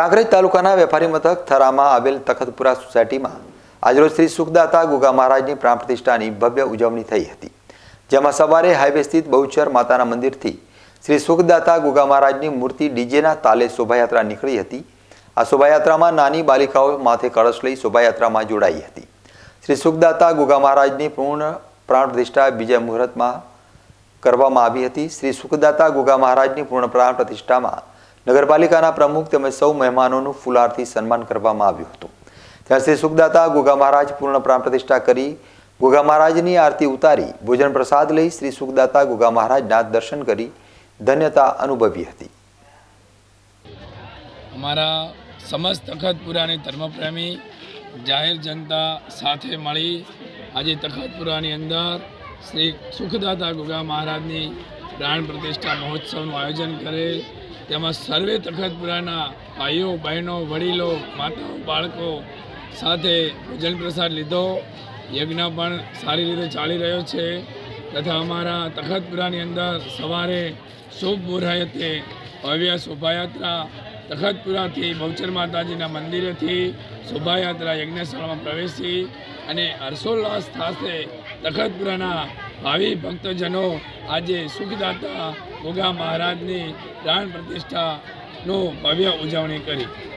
કાંકરેજ તાલુકાના વેપારી મથક થરામાં આવેલ તખતપુરા સોસાયટીમાં આજરોજ શ્રી સુખદાતા ગુગા મહારાજની પ્રાણ પ્રતિષ્ઠાની ભવ્ય ઉજવણી થઈ હતી, જેમાં સવારે હાઈવે સ્થિત બહુચર માતાના મંદિરથી શ્રી સુખદાતા ગુગા મહારાજની મૂર્તિ ડીજેના તાલે શોભાયાત્રા નીકળી હતી. આ શોભાયાત્રામાં નાની બાલિકાઓ માથે કળશ લઈ શોભાયાત્રામાં જોડાઈ હતી. શ્રી સુખદાતા ગુગા મહારાજની પૂર્ણ પ્રાણ પ્રતિષ્ઠા બીજા મુહૂર્તમાં કરવામાં આવી હતી. શ્રી સુખદાતા ગુગા મહારાજની પૂર્ણ પ્રાણ પ્રતિષ્ઠામાં નગરપાલિકાના પ્રમુખ તેમજ સૌ મહેમાનોનું ફુલારથી સન્માન કરવામાં આવ્યું હતું. ત્યારે શ્રી સુખદાતા ગુગા મહારાજ પૂર્ણ પ્રાણ પ્રતિષ્ઠા કરી ગુગા મહારાજની આરતી ઉતારી, ભોજન પ્રસાદ લઈ શ્રી સુખદાતા ગુગા મહારાજના દર્શન કરી ધન્યતા અનુભવી હતી. અમારા સમસ્ત તખતપુરાની ધર્મપ્રેમી જાહેર જનતા સાથે મળી આજે તખતપુરાની અંદર શ્રી સુખદાતા ગુગા મહારાજની પ્રાણ પ્રતિષ્ઠા મહોત્સવનું આયોજન કરેલ તેમાં સર્વે તખતપુરાના ભાઈઓ, બહેનો, વડીલો, માતાઓ, બાળકો સાથે ભોજન પ્રસાદ લીધો. યજ્ઞ પણ સારી રીતે ચાલી રહ્યો છે તથા અમારા તખતપુરાની અંદર સવારે શુભ મુહૂર્તે ભવ્ય શોભાયાત્રા તખતપુરાથી બહુચર માતાજીના મંદિરેથી શોભાયાત્રા યજ્ઞશાળામાં પ્રવેશી અને હર્ષોલ્લાસ સાથે તખતપુરાના ભાવિ ભક્તજનો આજે સુખદાતા ગોગા મહારાજની પ્રાણ પ્રતિષ્ઠાનું ભવ્ય ઉજવણી કરી.